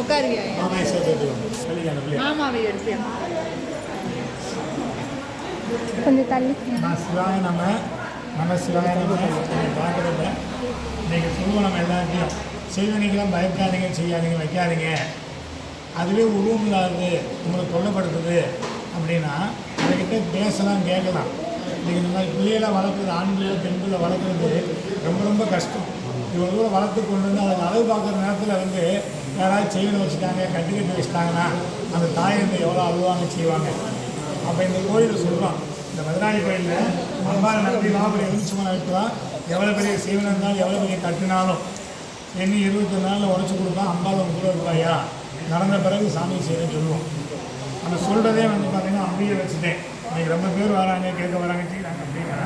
உட்காருவியா? மாமாவை எடுப்பியா கொஞ்சம் தள்ளி. சிவாய நம்ம நம்ம சிவாய நம்ம நீங்கள் பார்க்குறத நீங்கள் சொல்லுவோம் நம்ம எல்லாத்தையும். செய்வனைக்கெல்லாம் பயப்படாதீங்க செய்யாதீங்க வைக்காதீங்க. அதுவே உருவம் இல்லாதது உங்களை தொல்லைப்படுத்துது அப்படின்னா அதுக்கிட்ட பேசலாம் கேட்கலாம். நீங்கள் இந்த மாதிரி வளர்க்குறது ஆண் பிள்ளைகளை பெண் பிள்ளை வளர்க்குறது ரொம்ப ரொம்ப கஷ்டம். இவ்வளோ தூரம் வளர்த்து கொண்டு வந்து அதுக்கு அளவு பார்க்குற நேரத்தில் வந்து யாராவது செய்யணும் வச்சுட்டாங்க கட்டி வச்சுட்டாங்கன்னா அந்த தாய் வந்து எவ்வளோ அழுவாங்க செய்வாங்க? அப்போ இந்த கோயிலில் சொல்கிறோம் இந்த மதுராணி கோயிலில் அம்பாவை நம்பி மாபுரி எலுமிச்சமான வைக்கலாம் எவ்வளோ பெரிய சீவனம் இருந்தாலும் எவ்வளோ பெரிய கட்டினாலும் எண்ணி இருபத்தி நாளில் உடச்சி கொடுப்பா அம்பாள் உங்க கூட இருப்பாயா? நடந்த பிறகு சாமி செய்யணும்னு சொல்லுவோம். அந்த சொல்கிறதே வந்து பார்த்தீங்கன்னா அம்பியை வச்சுட்டேன். இன்றைக்கி ரொம்ப பேர் வராங்க கேட்க வராங்க செய்கிறாங்க அப்படின்னா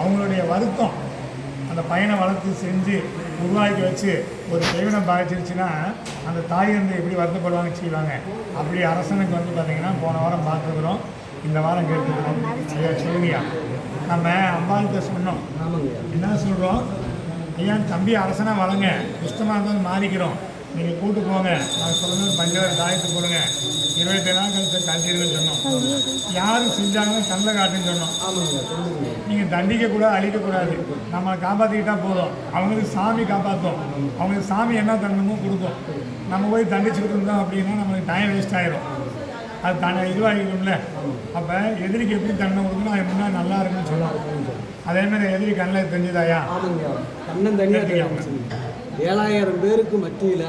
அவங்களுடைய வருத்தம் அந்த பையனை வளர்த்து செஞ்சு உருவாக்கி வச்சு ஒரு கைவினம் பாதிச்சிருச்சுன்னா அந்த தாய் வந்து எப்படி வருத்தப்படுவாங்க செய்வாங்க அப்படி அரசனுக்கு வந்து பார்த்தீங்கன்னா போன வாரம் பார்த்துக்கிறோம் இந்த வாரம் கேட்டுக்கிறோம் ஐயா சொல்லுங்கய்யா நம்ம அம்பாளுக்கு சொன்னோம். என்ன சொல்கிறோம் ஐயா தம்பி அரசனாக வளங்க இஷ்டமாக இருந்தாலும் மாறிக்கிறோம். நீங்கள் கூட்டு போங்க. நான் சொல்லுங்கள் பஞ்சவர் தாயத்து போடுங்க. இருபத்தி நாள் கழிச்சு கழிச்சிருக்குன்னு சொன்னோம். யார் செஞ்சாங்கன்னு கண்ணில் காட்டுன்னு சொன்னோம். நீங்கள் தண்டிக்க கூட அழிக்கக்கூடாது நம்மளை காப்பாற்றிக்கிட்டா போதும். அவங்களுக்கு சாமி காப்பாற்றும் அவங்களுக்கு சாமி என்ன தண்டமோ கொடுக்கும். நம்ம போய் தண்டிச்சுக்கிட்டு இருந்தோம் அப்படின்னா நம்மளுக்கு டைம் வேஸ்ட் ஆயிரும். அது தானே இதுவாகிடும்ல. அப்போ எதிரிக்கு எப்படி தண்டனை கொடுக்கணும்? அது முன்னாடி நல்லா இருக்குன்னு சொல்லுவோம். அதே மாதிரி எதிரி கண்ணில் தெரிஞ்சுதாயா? தன்னந்தனியாக தெரியாமல் ஏழாயிரம் பேருக்கு மத்தியில்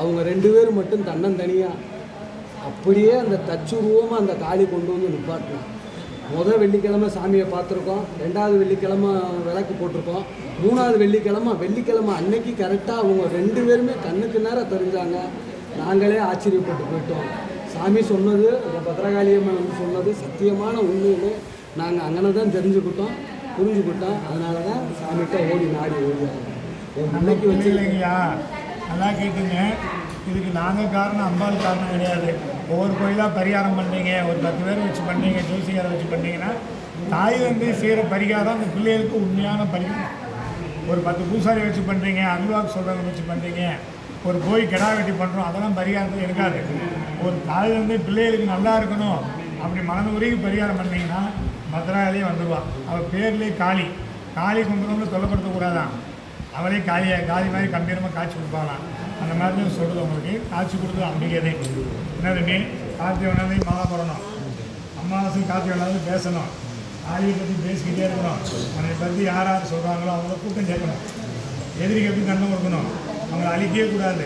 அவங்க ரெண்டு பேரும் மட்டும் தன்னந்தனியாக அப்படியே அந்த தச்சுருவமாக அந்த காளி கொண்டு வந்து நிப்பாட்டலாம் முதல் வெள்ளிக்கிழமை சாமியை பார்த்துருக்கோம் ரெண்டாவது வெள்ளிக்கிழமை விளக்கு போட்டிருக்கோம் மூணாவது வெள்ளிக்கிழமை வெள்ளிக்கிழமை அன்னைக்கு கரெக்டாக அவங்க ரெண்டு பேருமே கண்ணுக்கு நேரம் தெரிஞ்சாங்க. நாங்களே ஆச்சரியப்பட்டு போயிட்டோம். சாமி சொன்னது இந்த பத்ரகாளியம்மன் வந்து சொன்னது சத்தியமான உண்மையிலே நாங்கள் அங்கே தான் தெரிஞ்சுக்கிட்டோம் புரிஞ்சுக்கிட்டோம். அதனால தான் சாமிகிட்ட ஓடி நாடி ஓடி என் நம்ம பிள்ளைக்கு வச்சு இல்லைங்கய்யா. நல்லா கேட்டுங்க. இதுக்கு நாங்கள் காரணம் அம்பாள் காரணம் கிடையாது. ஒவ்வொரு கோயிலாக பரிகாரம் பண்ணீங்க. ஒரு பத்து பேர் வச்சு பண்ணீங்க ஜோசிகாரை வச்சு பண்ணீங்கன்னா தாய் வந்து செய்கிற பரிகாரம் அந்த பிள்ளைகளுக்கு உண்மையான பரிகாரம். ஒரு பத்து பூசாரி வச்சு பண்ணுறீங்க அல்வாக்கு சொல்கிறத வச்சு பண்ணுறீங்க ஒரு கோயில் கிடா வெட்டி பண்ணுறோம் அதெல்லாம் பரிகாரத்தில் இருக்காது. ஒரு தாய் வந்து பிள்ளைகளுக்கு நல்லா இருக்கணும் அப்படி மனது உருகி பரிகாரம் பண்ணீங்கன்னா பத்ராயிலே வந்துடுவான் அவள் பேர்லேயே காளி. காளி கும்பிட்றவங்க தொல்லைப்படுத்தக்கூடாதான். அவளே காலிய காலி மாதிரி கம்பீரமாக காய்ச்சி கொடுப்பாங்களாம் அந்த மாதிரி தான் சொல்லுது உங்களுக்கு. காய்ச்சி கொடுத்து அம்பிகைதே என்னதுமே கார்த்திகை வேணாலும் மாலை போடணும் அமாவாசை கார்த்திகை வேணாலும் பேசணும். ஆலியை பற்றி பேசிக்கிட்டே இருக்கணும். அவனை பற்றி யார் யார் சொல்கிறாங்களோ அவங்கள கூட்டம் சேர்க்கணும். எதிரிக்கு எப்படி தண்டம் கொடுக்கணும். அவங்கள அழிக்கவே கூடாது.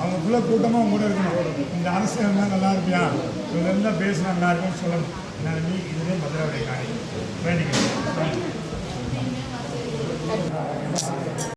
அவங்களுக்குள்ள கூட்டமாக அவங்க கூட இருக்கணும். இந்த அரசு இருந்தால் நல்லா இருப்பியா? இவங்க இருந்தால் பேசினா நல்லா இருக்கும்னு சொல்லணும். என்னது இதுவே பத்திரவடை காணி. வேண்டிக்கிறேன்.